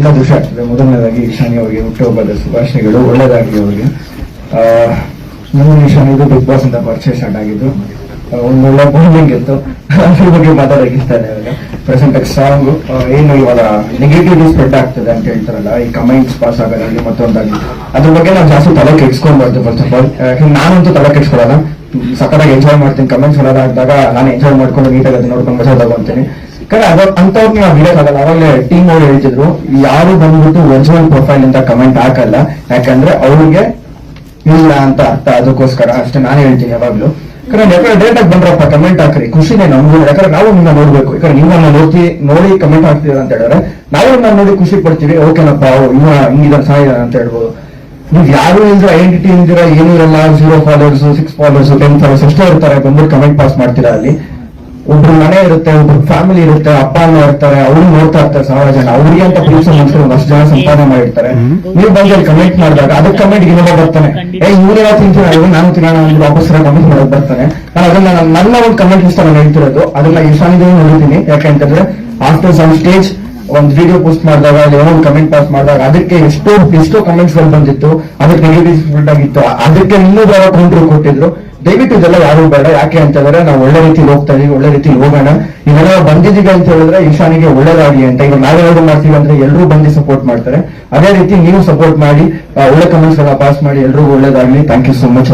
ತುಂಬಾ ಖುಷಿ ಆಗ್ತದೆ. ಮೊದಲನೇದಾಗಿ ಈಶಾನಿ ಅವರಿಗೆ ಹುಟ್ಟುಹಬ್ಬದ ಶುಭಾಶಯಗಳು. ಒಳ್ಳೆಯದಾಗಲಿ ಅವರಿಗೆ. ಈಶಾನಿ ಇದು ಬಿಗ್ ಬಾಸ್ ಅಂತ ಪರಿಚಯ ಸ್ಟಾರ್ಟ್ ಆಗಿದ್ದು ಒಂದು ಒಳ್ಳೆ ಬಾಂಡಿಂಗ್ ಇತ್ತು. ಅದ್ರ ಬಗ್ಗೆ ಮಾತಾಡಕ್ಕೆ ಇಷ್ಟ ಪ್ರೆಸೆಂಟ್ ಸಾಂಗ್. ಏನು ಇವಾಗ ನೆಗೆಟಿವ್ ಸ್ಪ್ರೆಡ್ ಆಗ್ತದೆ ಅಂತ ಹೇಳ್ತಾರಲ್ಲ, ಈ ಕಮೆಂಟ್ಸ್ ಪಾಸ್ ಆಗೋದಾಗ್ಲಿ ಮತ್ತೊಂದಾಗಿ ಅದ್ರ ಬಗ್ಗೆ ನಾವು ಜಾಸ್ತಿ ತಲೆ ಕೆಡ್ಸ್ಕೊಂಡ್ಬಾರ್ದು ಫಸ್ಟ್ ಆಫ್ ಆಲ್ ನಾನಂತೂ ತಲೆ ಕೆಡ್ಸ್ಕೊಳಲ್ಲ. ಸಕ್ಕತ್ತಾಗಿ ಎಂಜಾಯ್ ಮಾಡ್ತೀನಿ. ಕಮೆಂಟ್ಸ್ ನೋಡೋದಾದಾಗ ನಾನು ಎಂಜಾಯ್ ಮಾಡ್ಕೊಂಡು ನೀಟಾಗಿ ಅದನ್ನ ನೋಡ್ಕೊಂಡು ಮಜಾ ತಗೊಂತೀನಿ. ಕರೆ, ಅವಾಗ ಅಂತವ್ರನ್ನ ನಾವು ಬಿಡಕ್ಕಾಗಲ್ಲ ಅವಾಗಲೇ ಟೀಮ್ ಅವ್ರು ಹೇಳ್ತಿದ್ರು ಯಾರು ಬಂದ್ಬಿಟ್ಟು ವರ್ಚುವಲ್ ಪ್ರೊಫೈಲ್ ಅಂತ ಕಮೆಂಟ್ ಹಾಕಲ್ಲ. ಯಾಕಂದ್ರೆ ಅವ್ರಿಗೆ ಇಲ್ಲ ಅಂತ ಅರ್ಥ. ಅದಕ್ಕೋಸ್ಕರ ಅಷ್ಟೇ ನಾನು ಹೇಳ್ತೀನಿ ಯಾವಾಗ್ಲೂ. ಯಾಕಂದ್ರೆ ಯಾಕಂದ್ರೆ ಡೇಟ್ ಆಗಿ ಬಂದ್ರಪ್ಪ ಕಮೆಂಟ್ ಹಾಕ್ರಿ. ಖುಷಿನೇ ನಮ್ಗೂ. ಯಾಕಂದ್ರೆ ನಾವು ನಿಮ್ಮ ನೋಡ್ಬೇಕು. ಯಾಕಂದ್ರೆ ನಿಮ್ಮನ್ನ ನೋಡ್ತಿ, ನೋಡಿ ಕಮೆಂಟ್ ಹಾಕ್ತೀರ ಅಂತ ಹೇಳಿದ್ರೆ ನಾವು ನಿಮ್ಮನ್ನ ನೋಡಿ ಖುಷಿ ಪಡ್ತೀವಿ. ಓಕೆನಪ್ಪ ಇವ ಹಿಂಗಿದ ಸಾಯಿದ ಅಂತ ಹೇಳ್ಬೋದು. ನೀವು ಯಾರು ಇಲ್ದ್ರೆ ಐಡೆಂಟಿಟಿ ಇಲ್ದಿರ ಏನೂ ಇರಲ್ಲ. Zero followers six followers ten followers ಎಷ್ಟೋ ಇರ್ತಾರೆ. ಬಂದ್ಬಿಟ್ಟು ಕಮೆಂಟ್ ಪಾಸ್ ಮಾಡ್ತೀರಾ ಅಲ್ಲಿ. ಒಬ್ರು ಮನೆ ಇರುತ್ತೆ ಒಬ್ರು ಫ್ಯಾಮಿಲಿ ಇರುತ್ತೆ ಅಪ್ಪ ಅಮ್ಮ ಇರ್ತಾರೆ ಅವ್ರು ನೋಡ್ತಾ ಇರ್ತಾರೆ ಸಾವಿರ ಜನ. ಅವ್ರಿಗೆ ಅಂತ ಪ್ರೀತಿ ಮನುಷ್ಯರು ಒಂದಷ್ಟು ಜನ ಸಂಪಾದನೆ ಮಾಡಿರ್ತಾರೆ. ನೀವು ಬಂದು ಅಲ್ಲಿ ಕಮೆಂಟ್ ಮಾಡಿದಾಗ ಅದಕ್ಕೆ ಕಮೆಂಟ್ ಇನ್ನೊಬ್ಬ ಬರ್ತಾನೆ. ಏ ಇವ್ರೆಲ್ಲ ತಿಂತೀನಿ ನಾನು ತಿನ್ನೋಣ ಅಂದ್ರೆ ವಾಪಸ್ ಕಮೆಂಟ್ ಮಾಡೋದು ಬರ್ತಾನೆ. ನಾನು ಅದನ್ನ ನನ್ನ- ಒಂದು ಕಮೆಂಟ್ ಇಷ್ಟ ನಾನು ಹೇಳ್ತಿರೋದು ಅದನ್ನ ಈಶಾನಿಗೂ ನೋಡಿದ್ದೀನಿ. ಯಾಕಂತಂದ್ರೆ ಆಫ್ಟರ್ ಸಮ್ ಸ್ಟೇಜ್ ಒಂದು ವಿಡಿಯೋ ಪೋಸ್ಟ್ ಮಾಡಿದಾಗ ಅಲ್ಲಿ ಏನೋ ಒಂದು ಕಮೆಂಟ್ ಪಾಸ್ ಮಾಡಿದಾಗ ಅದಕ್ಕೆ ಎಷ್ಟೋ ಎಷ್ಟೋ ಕಮೆಂಟ್ಸ್ಗಳು ಬಂದಿತ್ತು. ಅದಕ್ಕೆ ನೆಗೆಟಿವ್ ಆಗಿತ್ತು. ಅದಕ್ಕೆ ಇನ್ನೂ ಬಾರ ಕೌಂಟ್ರು ಕೊಟ್ಟಿದ್ರು. ದಯವಿಟ್ಟು ಇದೆಲ್ಲ ಯಾರು ಬೇಡ, ಯಾಕೆ ಅಂತ ಹೇಳಿದ್ರೆ ನಾವು ಒಳ್ಳೆ ರೀತಿಲಿ ಹೋಗ್ತಾ ಇದೀವಿ, ಒಳ್ಳೆ ರೀತಿಲಿ ಹೋಗೋಣ. ಇವೆಲ್ಲ ಬಂದಿದ್ದೀವಿ ಅಂತ ಹೇಳಿದ್ರೆ ಈಶಾನಿಗೆ ಒಳ್ಳೇದಾಗಿ ಅಂತ ಈಗ ನಾವೇನಾದ್ರು ಮಾಡ್ತೀವಿ ಅಂದ್ರೆ ಎಲ್ಲರೂ ಬಂದು ಸಪೋರ್ಟ್ ಮಾಡ್ತಾರೆ. ಅದೇ ರೀತಿ ನೀವು ಸಪೋರ್ಟ್ ಮಾಡಿ ಒಳ್ಳೆ ಕಮೆಂಟ್ಸ್ ಎಲ್ಲ ಪಾಸ್ ಮಾಡಿ, ಎಲ್ರಿಗೂ ಒಳ್ಳೇದಾಗ್ಲಿ. Thank you so much